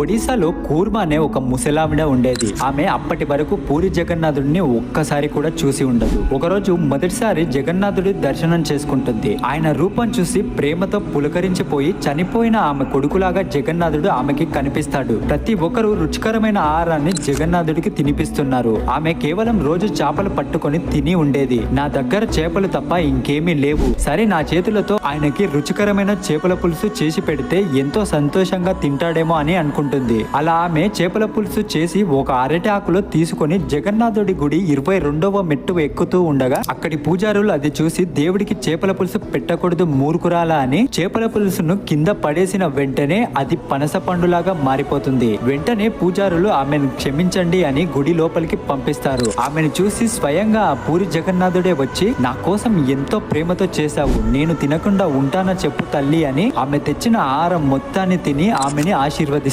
ఒడిశాలో కూర్మ అనే ఒక ముసలావిడ ఉండేది. ఆమె అప్పటి వరకు పూరి జగన్నాథుడిని ఒక్కసారి కూడా చూసి ఉండదు. ఒకరోజు మొదటిసారి జగన్నాథుడి దర్శనం చేసుకుంటుంది. ఆయన రూపం చూసి ప్రేమతో పులకరించిపోయి చనిపోయిన ఆమె కొడుకులాగా జగన్నాథుడు ఆమెకి కనిపిస్తాడు. ప్రతి ఒక్కరూ రుచికరమైన ఆహారాన్ని జగన్నాథుడికి తినిపిస్తున్నారు. ఆమె కేవలం రోజు చేపలు పట్టుకొని తిని ఉండేది. నా దగ్గర చేపలు తప్ప ఇంకేమీ లేవు. సరే నా చేతులతో ఆయనకి రుచికరమైన చేపల పులుసు చేసి పెడితే ఎంతో సంతోషంగా తింటాడేమో అని అనుకుంటుంది. అలా ఆమె చేపల పులుసు చేసి ఒక అరటి ఆకులో తీసుకొని జగన్నాథుడి గుడి ఇరవై రెండవ మెట్టు ఎక్కుతూ ఉండగా అక్కడి పూజారులు అది చూసి దేవుడికి చేపల పులుసు పెట్టకూడదు మూర్ఖురాలా అని చేపల పులుసును కింద పడేసిన వెంటనే అది పనస పండులాగా మారిపోతుంది. వెంటనే పూజారులు ఆమెను క్షమించండి అని గుడి లోపలికి పంపిస్తారు. ఆమెను చూసి స్వయంగా ఆ పూరి జగన్నాథుడే వచ్చి నా కోసం ఎంతో ప్రేమతో చేశావు. నేను తినకుండా ఉంటానా చెప్పు తల్లి అని ఆమె తెచ్చిన ఆహారం మొత్తాన్ని తిని ఆమెని ఆశీర్వదిస్తారు